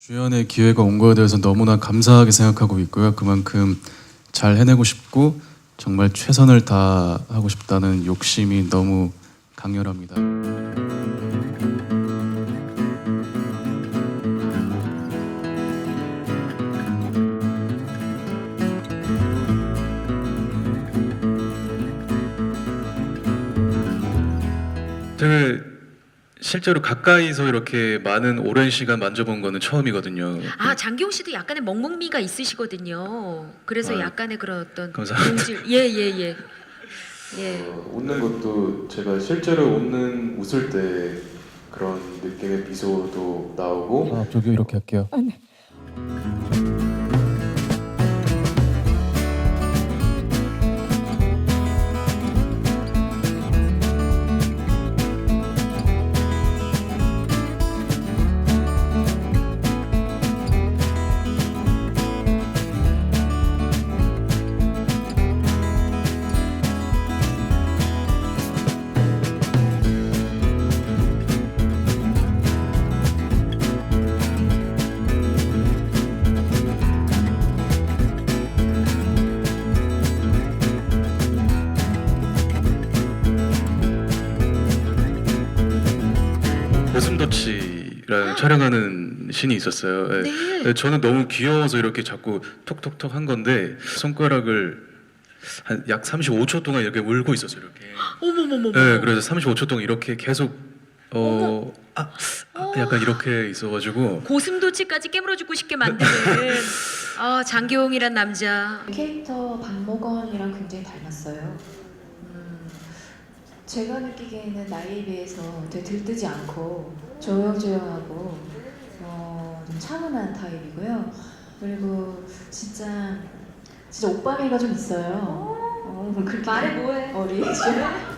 주연의 기회가 온 거에 대해서 너무나 감사하게 생각하고 있고요. 그만큼 잘 해내고 싶고 정말 최선을 다하고 싶다는 욕심이 너무 강렬합니다. 제가 실제로 가까이서 이렇게 많은 오랜 시간 만져본 거는 처음이거든요. 아 장기용 씨도 약간의 멍멍미가 있으시거든요. 그래서 아, 약간의 그런 어떤 감사합니다. 동질 예예 예. 예. 웃는 것도 제가 실제로 웃는 웃을 때 그런 느낌의 미소도 나오고 아, 저기 이렇게 할게요. 고슴도치랑 촬영하는 신이 있었어요. 예. 네. 예, 저는 너무 귀여워서 이렇게 자꾸 톡톡톡 한 건데 손가락을 한 약 35초 동안 이렇게 물고 있었어요. 이렇게. 어머머머. 네, 그래서 35초 동안 이렇게 계속 어, 아, 아, 약간 이렇게 있어가지고 고슴도치까지 깨물어 주고 싶게 만드는 아 장기용이란 남자. 캐릭터 박모건이랑 굉장히 닮았어요. 음, 제가 느끼기에는 나이에 비해서 되게 들뜨지 않고 조용조용하고 어, 좀 차분한 타입이고요. 그리고 진짜 진짜 오빠미가 좀 있어요. 어, 그렇게 말해 뭐해? 어리죠.